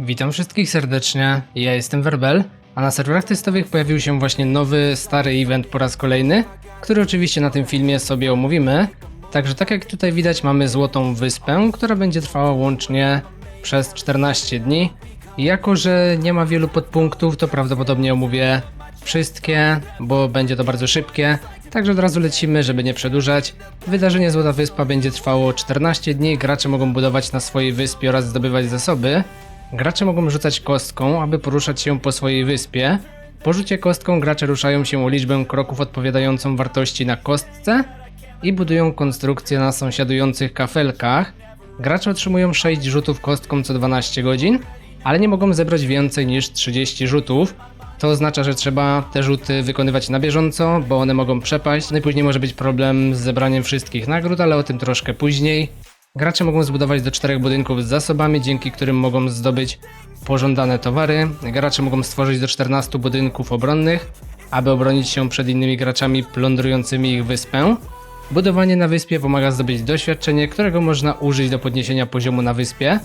Witam wszystkich serdecznie, ja jestem Werbel, a na serwerach testowych pojawił się właśnie nowy, stary event po raz kolejny, który oczywiście na tym filmie sobie omówimy. Także tak jak tutaj widać mamy Złotą Wyspę, która będzie trwała łącznie przez 14 dni. Jako, że nie ma wielu podpunktów, to prawdopodobnie omówię wszystkie, bo będzie to bardzo szybkie. Także od razu lecimy, żeby nie przedłużać. Wydarzenie Złota Wyspa będzie trwało 14 dni. Gracze mogą budować na swojej wyspie oraz zdobywać zasoby. Gracze mogą rzucać kostką, aby poruszać się po swojej wyspie. Po rzucie kostką gracze ruszają się o liczbę kroków odpowiadającą wartości na kostce i budują konstrukcje na sąsiadujących kafelkach. Gracze otrzymują 6 rzutów kostką co 12 godzin, ale nie mogą zebrać więcej niż 30 rzutów. To oznacza, że trzeba te rzuty wykonywać na bieżąco, bo one mogą przepaść. No może być problem z zebraniem wszystkich nagród, ale o tym troszkę później. Gracze mogą zbudować do czterech budynków z zasobami, dzięki którym mogą zdobyć pożądane towary. Gracze mogą stworzyć do 14 budynków obronnych, aby obronić się przed innymi graczami plądrującymi ich wyspę. Budowanie na wyspie pomaga zdobyć doświadczenie, którego można użyć do podniesienia poziomu na wyspie.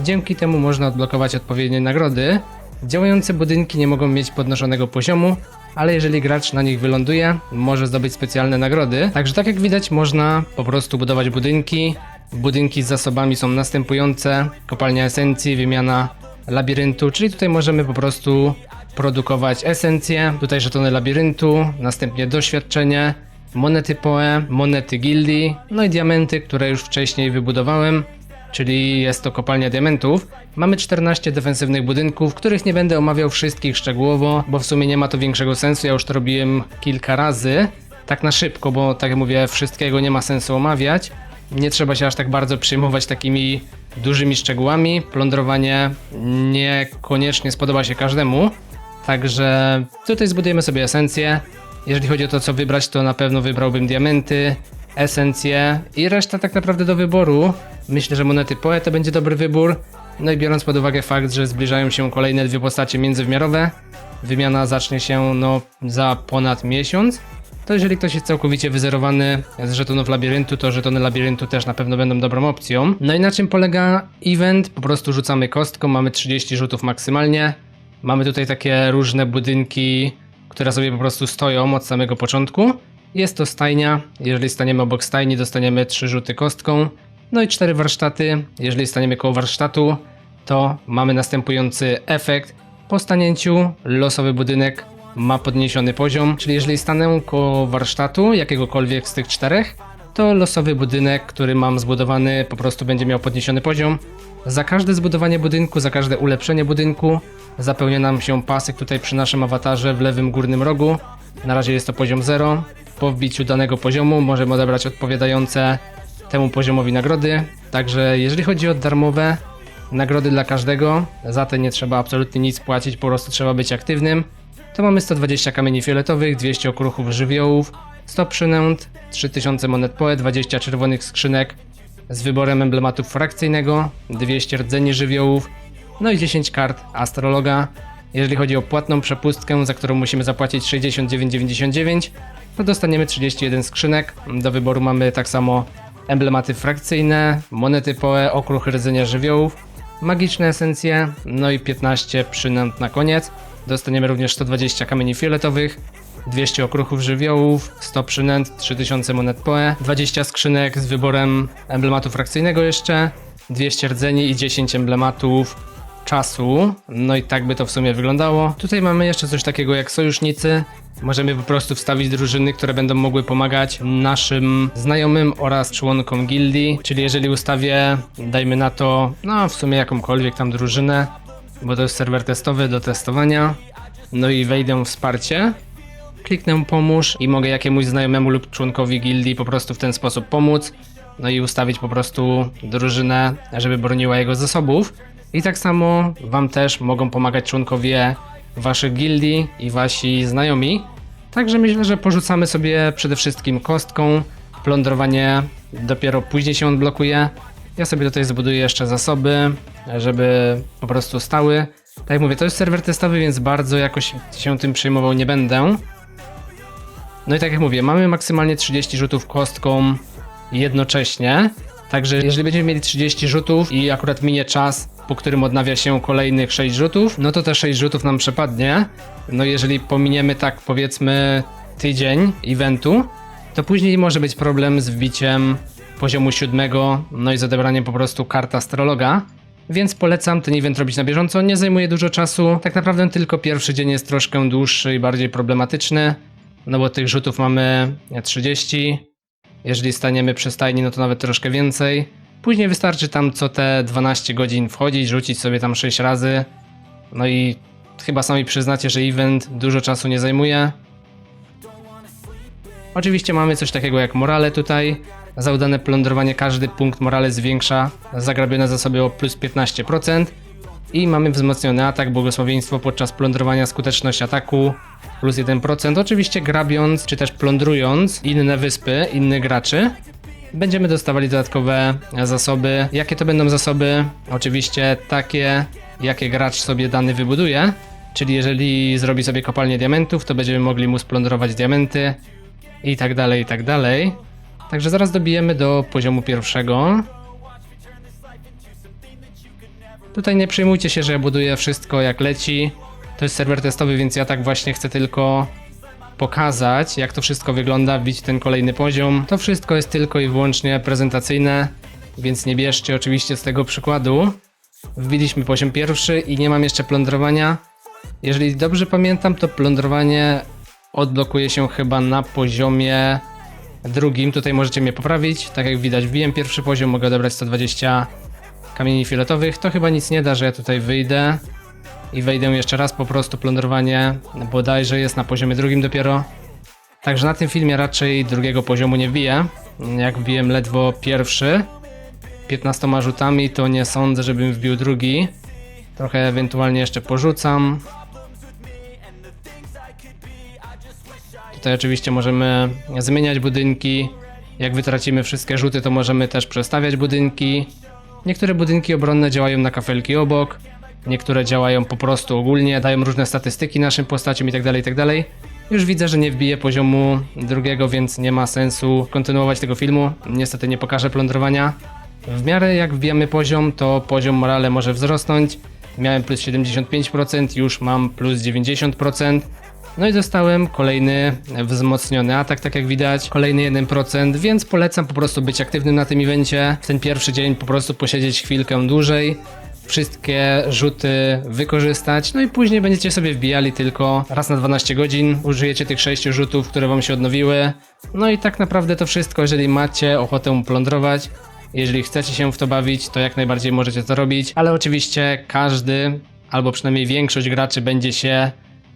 Dzięki temu można odblokować odpowiednie nagrody. Działające budynki nie mogą mieć podnoszonego poziomu, ale jeżeli gracz na nich wyląduje, może zdobyć specjalne nagrody. Także tak jak widać, można po prostu budować budynki. Budynki z zasobami są następujące: kopalnia esencji, wymiana labiryntu, czyli tutaj możemy po prostu produkować esencję, tutaj żetony labiryntu, następnie doświadczenie, monety PoE, monety gildii, no i diamenty, które już wcześniej wybudowałem, czyli jest to kopalnia diamentów. Mamy 14 defensywnych budynków, których nie będę omawiał wszystkich szczegółowo, bo w sumie nie ma to większego sensu, ja już to robiłem kilka razy, tak na szybko, bo tak jak mówię, wszystkiego nie ma sensu omawiać. Nie trzeba się aż tak bardzo przejmować takimi dużymi szczegółami. Plądrowanie niekoniecznie spodoba się każdemu. Także tutaj zbudujemy sobie esencję. Jeżeli chodzi o to, co wybrać, to na pewno wybrałbym diamenty, esencje i reszta tak naprawdę do wyboru. Myślę, że monety PoE to będzie dobry wybór. No i biorąc pod uwagę fakt, że zbliżają się kolejne dwie postacie międzywymiarowe, wymiana zacznie się no za ponad miesiąc. To jeżeli ktoś jest całkowicie wyzerowany z żetonów labiryntu, to żetony labiryntu też na pewno będą dobrą opcją. No i na czym polega event? Po prostu rzucamy kostką, mamy 30 rzutów maksymalnie. Mamy tutaj takie różne budynki, które sobie po prostu stoją od samego początku. Jest to stajnia. Jeżeli staniemy obok stajni, dostaniemy 3 rzuty kostką. No i 4 warsztaty. Jeżeli staniemy koło warsztatu, to mamy następujący efekt. Po stanięciu losowy budynek ma podniesiony poziom, czyli jeżeli stanę koło warsztatu jakiegokolwiek z tych czterech, to losowy budynek, który mam zbudowany, po prostu będzie miał podniesiony poziom. Za każde zbudowanie budynku, za każde ulepszenie budynku zapełnia nam się pasek tutaj przy naszym awatarze w lewym górnym rogu. Na razie jest to poziom 0. Po wbiciu danego poziomu możemy odebrać odpowiadające temu poziomowi nagrody. Także jeżeli chodzi o darmowe nagrody dla każdego, za te nie trzeba absolutnie nic płacić, po prostu trzeba być aktywnym. To mamy 120 kamieni fioletowych, 200 okruchów żywiołów, 100 przynęt, 3000 monet PoE, 20 czerwonych skrzynek z wyborem emblematu frakcyjnego, 200 rdzeni żywiołów, no i 10 kart astrologa. Jeżeli chodzi o płatną przepustkę, za którą musimy zapłacić 69,99, to dostaniemy 31 skrzynek. Do wyboru mamy tak samo emblematy frakcyjne, monety PoE, okruch rdzenia żywiołów, magiczne esencje, no i 15 przynęt na koniec. Dostaniemy również 120 kamieni fioletowych, 200 okruchów żywiołów, 100 przynęt, 3000 monet PoE, 20 skrzynek z wyborem emblematu frakcyjnego jeszcze, 200 rdzeni i 10 emblematów czasu. No i tak by to w sumie wyglądało. Tutaj mamy jeszcze coś takiego jak sojusznicy. Możemy po prostu wstawić drużyny, które będą mogły pomagać naszym znajomym oraz członkom gildii. Czyli jeżeli ustawię, dajmy na to, no w sumie jakąkolwiek tam drużynę, bo to jest serwer testowy do testowania. No i wejdę w wsparcie. Kliknę pomóż i mogę jakiemuś znajomemu lub członkowi gildii po prostu w ten sposób pomóc. No i ustawić po prostu drużynę, żeby broniła jego zasobów. I tak samo wam też mogą pomagać członkowie waszych gildii i wasi znajomi. Także myślę, że porzucamy sobie przede wszystkim kostką. Plądrowanie dopiero później się odblokuje. Ja sobie tutaj zbuduję jeszcze zasoby, żeby po prostu stały. Tak jak mówię, to jest serwer testowy, więc bardzo jakoś się tym przejmował nie będę. No i tak jak mówię, mamy maksymalnie 30 rzutów kostką jednocześnie. Także jeżeli będziemy mieli 30 rzutów i akurat minie czas, po którym odnawia się kolejnych 6 rzutów, no to te 6 rzutów nam przepadnie. No jeżeli pominiemy tak powiedzmy tydzień eventu, to później może być problem z wbiciem poziomu siódmego, no i z odebraniem po prostu kart astrologa. Więc polecam ten event robić na bieżąco, nie zajmuje dużo czasu. Tak naprawdę tylko pierwszy dzień jest troszkę dłuższy i bardziej problematyczny, no bo tych rzutów mamy 30. Jeżeli staniemy przy stajni, no to nawet troszkę więcej. Później wystarczy tam co te 12 godzin wchodzić, rzucić sobie tam 6 razy. No i chyba sami przyznacie, że event dużo czasu nie zajmuje. Oczywiście mamy coś takiego jak morale tutaj. Za udane plądrowanie każdy punkt morale zwiększa zagrabione zasoby o plus 15%. I mamy wzmocniony atak, błogosławieństwo podczas plądrowania, skuteczność ataku plus 1%. Oczywiście grabiąc czy też plądrując inne wyspy, innych graczy, będziemy dostawali dodatkowe zasoby. Jakie to będą zasoby? Oczywiście takie, jakie gracz sobie dany wybuduje. Czyli jeżeli zrobi sobie kopalnię diamentów, to będziemy mogli mu splądrować diamenty i tak dalej, i tak dalej. Także zaraz dobijemy do poziomu pierwszego. Tutaj nie przejmujcie się, że ja buduję wszystko jak leci. To jest serwer testowy, więc ja tak właśnie chcę tylko pokazać, jak to wszystko wygląda, wbić ten kolejny poziom. To wszystko jest tylko i wyłącznie prezentacyjne, więc nie bierzcie oczywiście z tego przykładu. Wbiliśmy poziom pierwszy i nie mam jeszcze plądrowania. Jeżeli dobrze pamiętam, to plądrowanie odblokuje się chyba na poziomie drugim. Tutaj możecie mnie poprawić. Tak jak widać, wbiłem pierwszy poziom, mogę odebrać 120 kamieni fioletowych. To chyba nic nie da, że ja tutaj wyjdę i wejdę jeszcze raz. Po prostu plądrowanie bodajże jest na poziomie drugim dopiero. Także na tym filmie raczej drugiego poziomu nie wbiję. Jak wbiłem ledwo pierwszy 15 rzutami, to nie sądzę, żebym wbił drugi. Trochę ewentualnie jeszcze porzucam. Tutaj oczywiście możemy zmieniać budynki. Jak wytracimy wszystkie rzuty, to możemy też przestawiać budynki. Niektóre budynki obronne działają na kafelki obok, niektóre działają po prostu ogólnie, dają różne statystyki naszym postaciom itd. itd. Już widzę, że nie wbiję poziomu drugiego, więc nie ma sensu kontynuować tego filmu. Niestety nie pokażę plądrowania. W miarę jak wbijamy poziom, to poziom morale może wzrosnąć. Miałem plus 75%, już mam plus 90%. No i dostałem kolejny wzmocniony atak, tak jak widać, kolejny 1%, więc polecam po prostu być aktywnym na tym evencie. W ten pierwszy dzień po prostu posiedzieć chwilkę dłużej, wszystkie rzuty wykorzystać, no i później będziecie sobie wbijali tylko raz na 12 godzin, użyjecie tych 6 rzutów, które wam się odnowiły. No i tak naprawdę to wszystko, jeżeli macie ochotę plądrować, jeżeli chcecie się w to bawić, to jak najbardziej możecie to robić, ale oczywiście każdy, albo przynajmniej większość graczy będzie się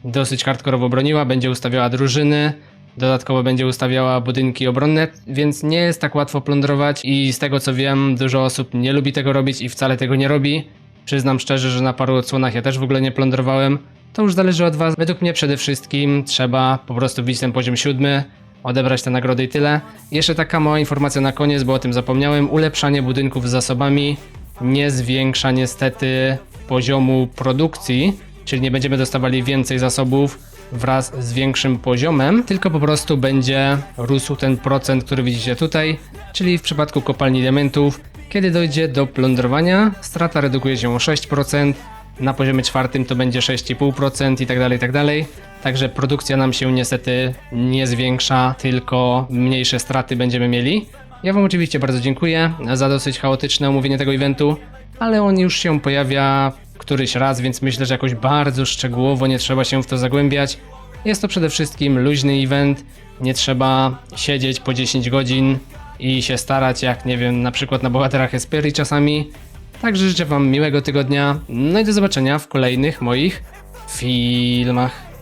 dosyć hardkorowo broniła, będzie ustawiała drużyny, dodatkowo będzie ustawiała budynki obronne, więc nie jest tak łatwo plądrować i z tego co wiem, dużo osób nie lubi tego robić i wcale tego nie robi. Przyznam szczerze, że na paru odsłonach ja też w ogóle nie plądrowałem. To już zależy od was. Według mnie przede wszystkim trzeba po prostu wbić ten poziom siódmy, odebrać te nagrody i tyle. Jeszcze taka mała informacja na koniec, bo o tym zapomniałem. Ulepszanie budynków z zasobami nie zwiększa niestety poziomu produkcji, czyli nie będziemy dostawali więcej zasobów wraz z większym poziomem, tylko po prostu będzie rósł ten procent, który widzicie tutaj, czyli w przypadku kopalni diamentów, kiedy dojdzie do plądrowania, strata redukuje się o 6%, na poziomie czwartym to będzie 6,5% i tak dalej, i tak dalej. Także produkcja nam się niestety nie zwiększa, tylko mniejsze straty będziemy mieli. Ja Wam oczywiście bardzo dziękuję za dosyć chaotyczne omówienie tego eventu, ale on już się pojawia któryś raz, więc myślę, że jakoś bardzo szczegółowo nie trzeba się w to zagłębiać. Jest to przede wszystkim luźny event, nie trzeba siedzieć po 10 godzin i się starać, jak nie wiem, na przykład na bohaterach Esperii czasami. Także życzę Wam miłego tygodnia, no i do zobaczenia w kolejnych moich filmach.